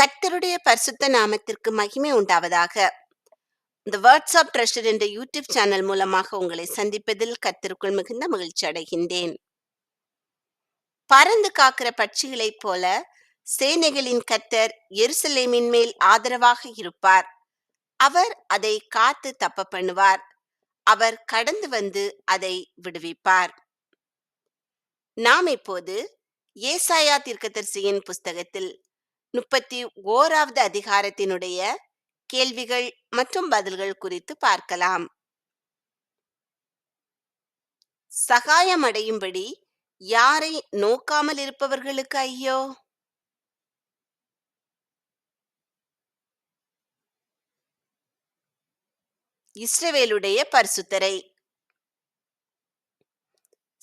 கர்த்தருடைய பரிசுத்த நாமத்திற்கு மகிமை உண்டாவதாக. இந்த வேர்ட்ஸ் ஆஃப் ட்ரெஷர் என்ற யூடியூப் சேனல் மூலமாக உங்களை சந்திப்பதில் கத்திற்குள் மிகுந்த மகிழ்ச்சி அடைகின்றேன். பறந்து காக்கிற பட்சிகளைப் போல சேனைகளின் கத்தர் எருசலேமின் மேல் ஆதரவாக இருப்பார். அவர் அதை காத்து தப்ப பண்ணுவார். அவர் கடந்து வந்து அதை விடுவிப்பார். நாம் இப்போது ஏசாயா தீர்க்கதரிசியின் புஸ்தகத்தில் முப்பத்தி ஓராவது அதிகாரத்தினுடைய கேள்விகள் மற்றும் பதில்கள் குறித்து பார்க்கலாம். சகாயம் அடையும்படி யாரை நோக்காமல் இருப்பவர்களுக்கு ஐயோ? இஸ்ரவேலுடைய பரிசுத்தரை.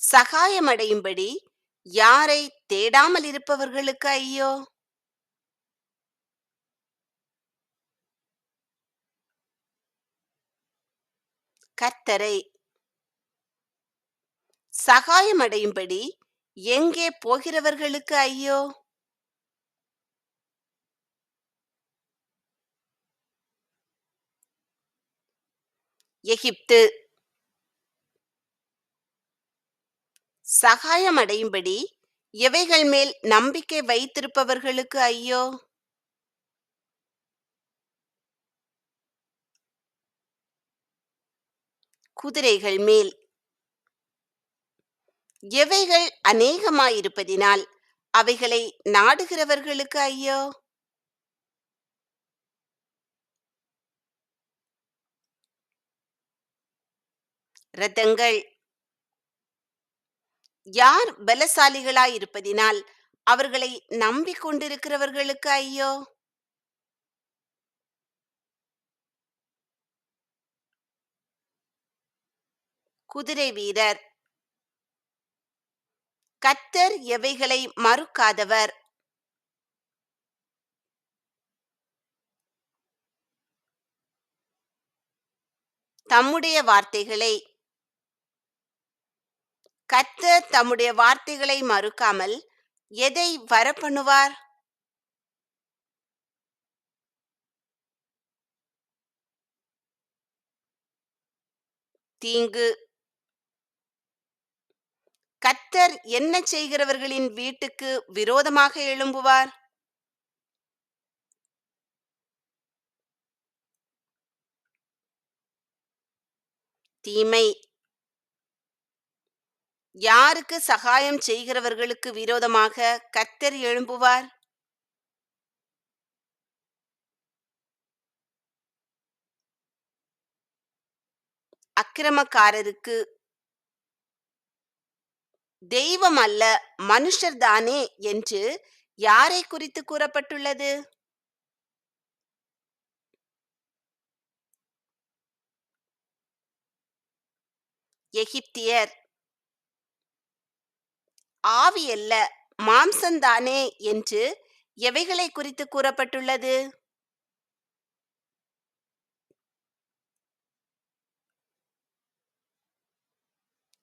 சகாயம் அடையும்படி யாரை தேடாமல் இருப்பவர்களுக்கு ஐயோ? கர்த்தரை சகாயம் அடையும்படி எங்கே போகிறவர்களுக்கு ஐயோ? எகிப்து. சகாயம் அடையும்படி எவைகள் மேல் நம்பிக்கை வைத்திருப்பவர்களுக்கு ஐயோ? குதிரைகள் மேல். எவைகள் அநேகமாயிருப்பதினால் அவைகளை நாடுகிறவர்களுக்கு ஐயோ? ரதங்கள் யார் பலசாலிகளாயிருப்பதினால் அவர்களை நம்பிக்கொண்டிருக்கிறவர்களுக்கு ஐயோ? குதிரை வீரர். கத்தர் எவைகளை மறுக்காதவர்? தம்முடைய வார்த்தைகளை. கத்தர் தம்முடைய வார்த்தைகளை மறுக்காமல் எதை வரப்பண்ணுவார்? தீங்கு. கத்தர் என்ன செய்கிறவர்களின் வீட்டுக்கு விரோதமாக எழும்புவார்? தீமை. யாருக்கு சகாயம் செய்கிறவர்களுக்கு விரோதமாக கர்த்தர் எழும்புவார்? அக்கிரமக்காரருக்கு தெய்வம் அல்ல மனுஷர்தானே என்று யாரை குறித்து கூறப்பட்டுள்ளது? எகிப்தியர். ஆவி அல்ல மாம்சந்தானே என்று எவைகளை குறித்து கூறப்பட்டுள்ளது?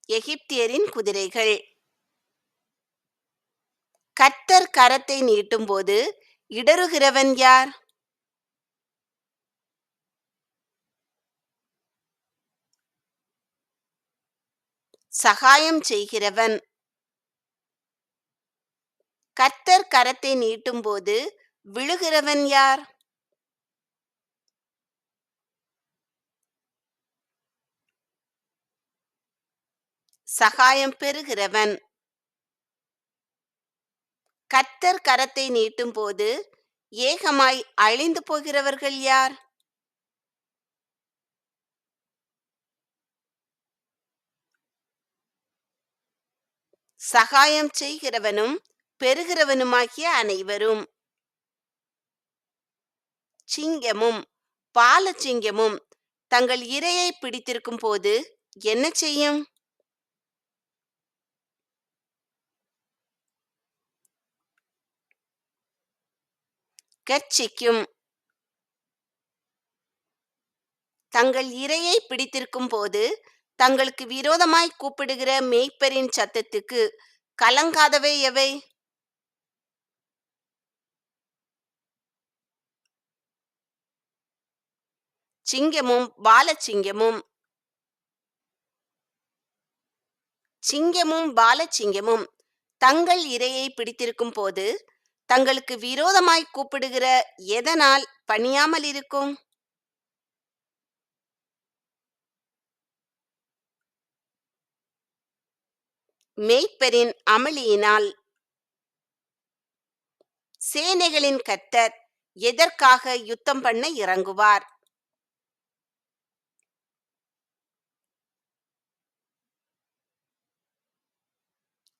எகிப்தியரின் குதிரைகள். கர்த்தர் கரத்தை நீட்டும்போது இடறுகிறவன் யார்? சகாயம் செய்கிறவன். கர்த்தர் கரத்தை நீட்டும்போது விழுகிறவன் யார்? சகாயம் பெறுகிறவன். கர்த்தர் கரத்தை நீட்டும்போது ஏகமாய் அழிந்து போகிறவர்கள் யார்? சகாயம் செய்கிறவனும் பெறுகிறவனுமாகிய அனைவரும். சிங்கமும் பாலச்சிங்கமும் தங்கள் இரையை பிடித்திருக்கும் போது என்ன செய்யும்? கர்ச்சிக்கும் தங்கள் இரையை பிடித்திருக்கும் போது தங்களுக்கு விரோதமாய் கூப்பிடுகிற மேய்ப்பரின் சத்தத்துக்கு கலங்காதவை எவை? சிங்கமும் பாலச்சிங்கமும். சிங்கமும் பாலச்சிங்கமும் தங்கள் இரையை பிடித்திருக்கும் போது தங்களுக்கு விரோதமாய் கூப்பிடுகிற எதனால் பணியாமல் இருக்கும்? மேய்ப்பரின் அமளியினால் சேனைகளின் கத்தர் எதற்காக யுத்தம் பண்ண இறங்குவார்?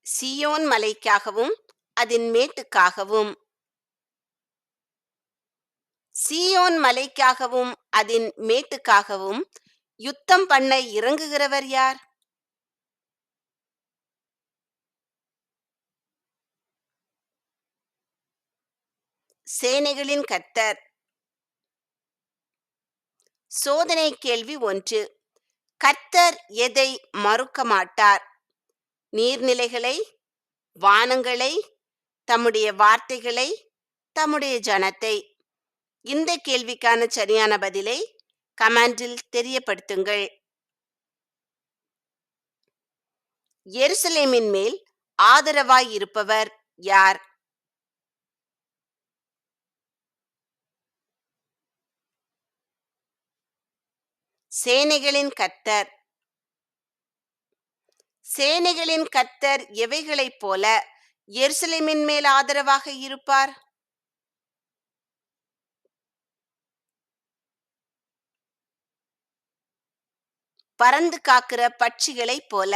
சியோன் மலைக்காகவும் அதன் மேட்டுக்காகவும். சீயோன் மலைக்காகவும் அதன் மேட்டுக்காகவும் யுத்தம் பண்ண இறங்குகிறவர் யார்? சேனைகளின் கர்த்தர். சோதனை கேள்வி ஒன்று. கர்த்தர் எதை மறுக்க மாட்டார் நீர்நிலைகளை வானங்களை தம்முடைய வார்த்தைகளை தம்முடைய ஜனத்தை. இந்த கேள்விக்கான சரியான பதிலை கமெண்டில் தெரியப்படுத்துங்கள். எருசலேமின் மேல் ஆதரவாய் இருப்பவர் யார்? சேனைகளின் கத்தர் சேனைகளின் கர்த்தர் எவைகளைப் போல எருசலேமின் மேல் ஆதரவாக இருப்பார்? பறந்து காக்கிற பட்சிகளைப் போல.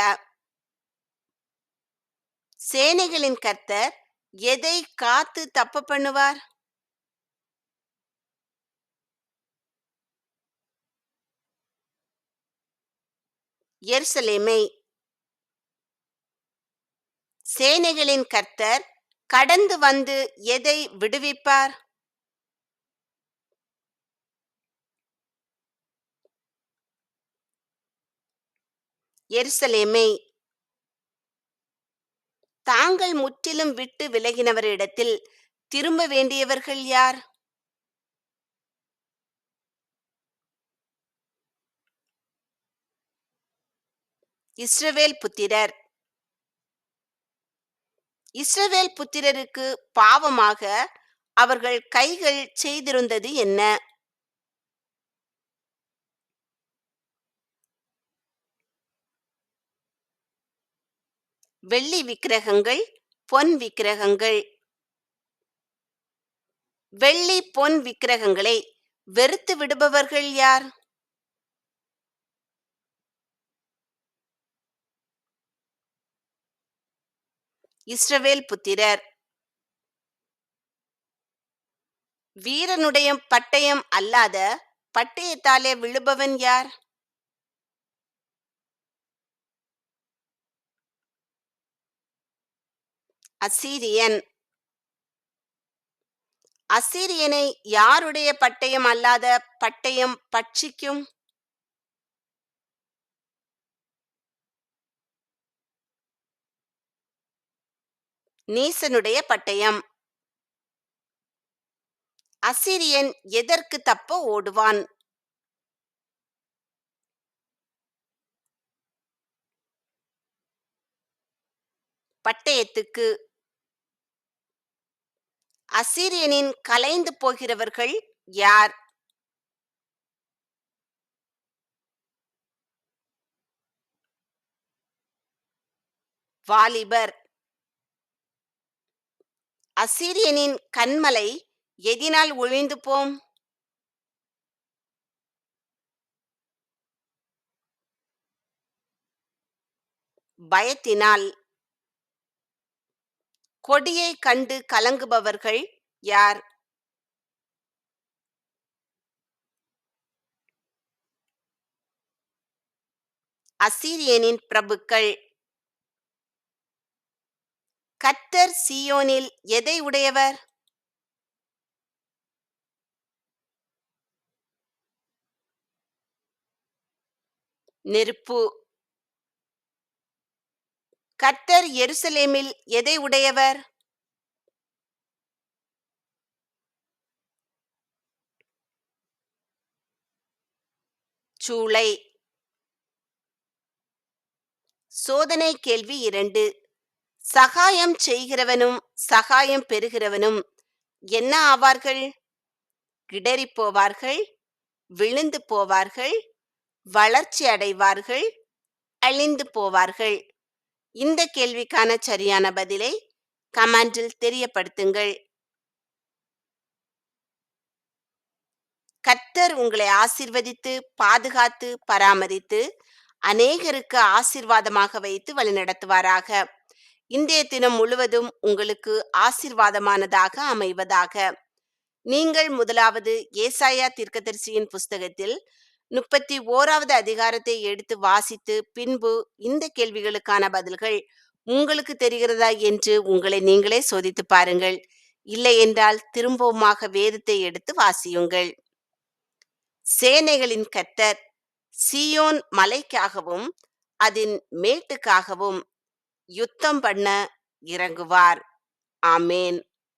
சேனைகளின் கர்த்தர் எதை காத்து தப்ப பண்ணுவார்? எருசலேமை சேனைகளின் கர்த்தர் கடந்து வந்து எதை விடுவிப்பார்? எருசலேமை. தாங்கள் முற்றிலும் விட்டு விலகினவரிடத்தில் திரும்ப வேண்டியவர்கள் யார்? இஸ்ரவேல் புத்திரர். இஸ்ரவேல் புத்திரருக்கு பாவமாக அவர்கள் கைகள் செய்திருந்தது என்ன? வெள்ளி விக்கிரகங்கள் பொன் விக்கிரகங்கள். வெள்ளி பொன் விக்கிரகங்களை வெறுத்து விடுபவர்கள் யார்? இஸ்ரவேல் புத்திரர். வீரனுடைய பட்டயம் அல்லாத பட்டயத்தாலே விழுபவன் யார்? அசீரியன். அசீரியனை யாருடைய பட்டயம் அல்லாத பட்டயம் பட்சிக்கும்? நீசனுடைய பட்டயம். அசிரியன் எதற்கு தப்ப ஓடுவான்? பட்டயத்துக்கு. அசிரியனின் கலைந்து போகிறவர்கள் யார்? வாலிபர். அசீரியனின் கண்மலை எதினால் ஒழிந்து போம்? பயத்தினால். கொடியை கண்டு கலங்குபவர்கள் யார்? அசீரியனின் பிரபுக்கள். கத்தர் சியோனில் எதை உடையவர்? நெருப்பு. கத்தர் எருசலேமில் எதை உடையவர்? சூளை. சோதனை கேள்வி இரண்டு. சகாயம் செய்கிறவனும் சகாயம் பெறுகிறவனும் என்ன ஆவார்கள்? கிடறி போவார்கள் விழுந்து போவார்கள் வளர்ச்சி அடைவார்கள் அழிந்து போவார்கள்? இந்த கேள்விக்கான சரியான பதிலை கமெண்டில் தெரியப்படுத்துங்கள். கர்த்தர் உங்களை ஆசிர்வதித்து பாதுகாத்து பராமரித்து அநேகருக்கு ஆசீர்வாதமாக வைத்து வழிநடத்துவாராக. இன்றைய தினம் முழுவதும் உங்களுக்கு ஆசீர்வாதமானதாக அமைவதாக. நீங்கள் முதலாவது ஏசாயா தீர்க்கதரிசியின் புஸ்தகத்தில் முப்பத்தி ஓராவது அதிகாரத்தை எடுத்து வாசித்து பின்பு இந்த கேள்விகளுக்கான பதில்கள் உங்களுக்கு தெரிகிறதா என்று உங்களை நீங்களே சோதித்து பாருங்கள். இல்லை என்றால் திரும்பவுமாக வேதத்தை எடுத்து வாசியுங்கள். சேனைகளின் கத்தர் சீயோன் மலைக்காகவும் அதன் மேட்டுக்காகவும் யுத்தம் பண்ண இறங்குவார். ஆமேன்.